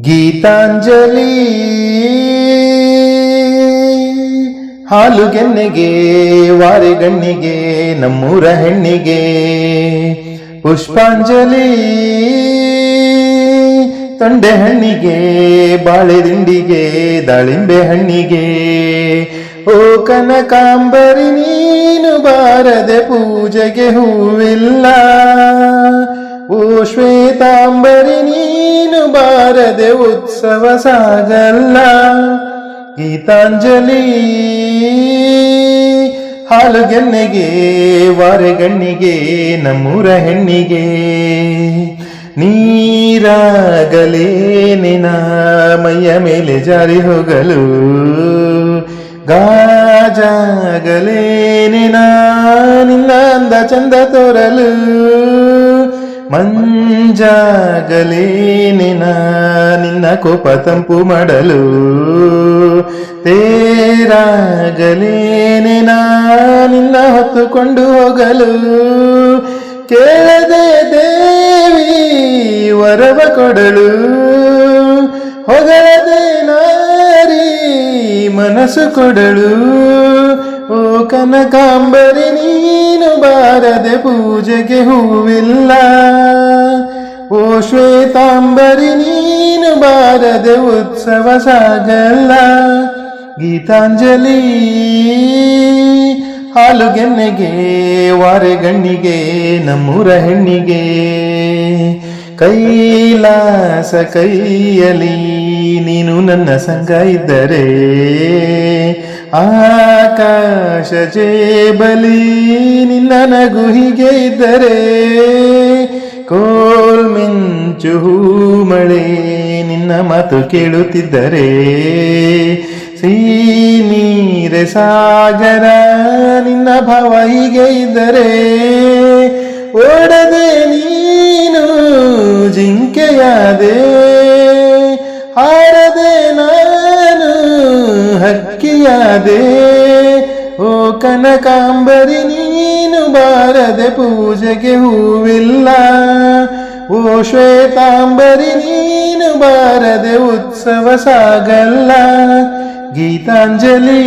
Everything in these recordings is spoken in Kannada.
ಗೀತಾಂಜಲಿ. ಹಾಲುಗೆನ್ನೆಗೆ, ವಾರಿಗಣ್ಣಿಗೆ, ನಮ್ಮೂರ ಹೆಣ್ಣಿಗೆ ಪುಷ್ಪಾಂಜಲಿ. ತೊಂಡೆ ಹಣ್ಣಿಗೆ, ಬಾಳೆ ದಿಂಡಿಗೆ, ದಾಳಿಂಬೆ ಹಣ್ಣಿಗೆ. ಓ ಕನಕಾಂಬರಿ, ನೀನು ಬಾರದೆ ಪೂಜೆಗೆ ಹೂವಿಲ್ಲ. ಓ ಶ್ವೇತಾಂಬರಿ, ನೀನು ಬಾರದೆ ಉತ್ಸವ ಸಾಗಲ್ಲ. ಗೀತಾಂಜಲಿ ಹಾಲುಗೆನ್ನೆಗೆ ವಾರೆಗಣ್ಣಿಗೆ, ನಮ್ಮೂರ ಹೆಣ್ಣಿಗೆ. ನೀರಾಗಲೇ ನಿನ ಮೈಯ ಮೇಲೆ ಜಾರಿ ಹೋಗಲು. ಗಾಜಾಗಲೇ ನಿನ ನಿನ್ನ ಅಂದ ಚಂದ ತೋರಲು. ಮಂಜಾಗಲೇ ನಿನ ನಿನ್ನ ಕೋಪ ತಂಪು ಮಾಡಲು. ತೇರಾಗಲೇ ನಿನ ನಿನ್ನ ಹೊತ್ತುಕೊಂಡು ಹೋಗಲು. ಕೇಳದೆ ದೇವಿ ವರವ ಕೊಡಲು. ಹೊಗಳದೆ ನಾರಿ ಮನಸ್ಸು ಕೊಡಲು. ಓ ಕನಕಾಂಬರಿ, ನೀನು ಬಾರದೆ ಪೂಜೆಗೆ ಹೂವಿಲ್ಲ. ಓ ಶ್ವೇತಾಂಬರಿ, ನೀನು ಬಾರದೆ ಉತ್ಸವ ಸಾಗಲ್ಲ. ಗೀತಾಂಜಲಿ ಹಾಲುಗೆನ್ನೆಗೆ ವಾರೆಗಣ್ಣಿಗೆ, ನಮ್ಮೂರ ಹೆಣ್ಣಿಗೆ. ಕೈಲಾಸ ಕೈಯಲಿ ನೀನು ನನ್ನ ಸಂಗ ಇದ್ದರೆ ಆಕಾಶ ಜೇಬಲಿ ನಿನ್ನ ನಗು ಹೀಗೆ ಇದ್ದರೆ ಕೋಲ್ ಮಿಂಚು ಮಳೆ, ನಿನ್ನ ಮಾತು ಕೇಳುತ್ತಿದ್ದರೆ ನೀರೆ ಸಾಗರ, ನಿನ್ನ ಭಾವ ಹೀಗೆ ಇದ್ದರೆ ಓಡದೆ ನೀನು ಜಿಂಕೆಯಾದೆ ಹಕ್ಕಿಯಾದೆ ಓ ಕನಕಾಂಬರಿ ನೀನು ಬಾರದೆ ಪೂಜೆಗೆ ಹೂವಿಲ್ಲ ಓ ಶ್ವೇತಾಂಬರಿ ನೀನು ಬಾರದೆ ಉತ್ಸವ ಸಾಗಲ್ಲ ಗೀತಾಂಜಲಿ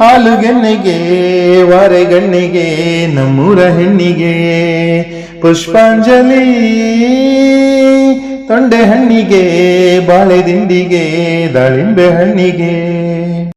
ಹಾಲುಗೆನ್ನೆಗೆ ವಾರೆಗಣ್ಣಿಗೆ ನಮ್ಮೂರ ಹೆಣ್ಣಿಗೆ. ಪುಷ್ಪಾಂಜಲಿ ತೊಂಡೆ ಹಣ್ಣಿಗೆ ಬಾಳೆದಿಂಡಿಗೆ ದಾಳಿಂಬೆ ಹಣ್ಣಿಗೆ.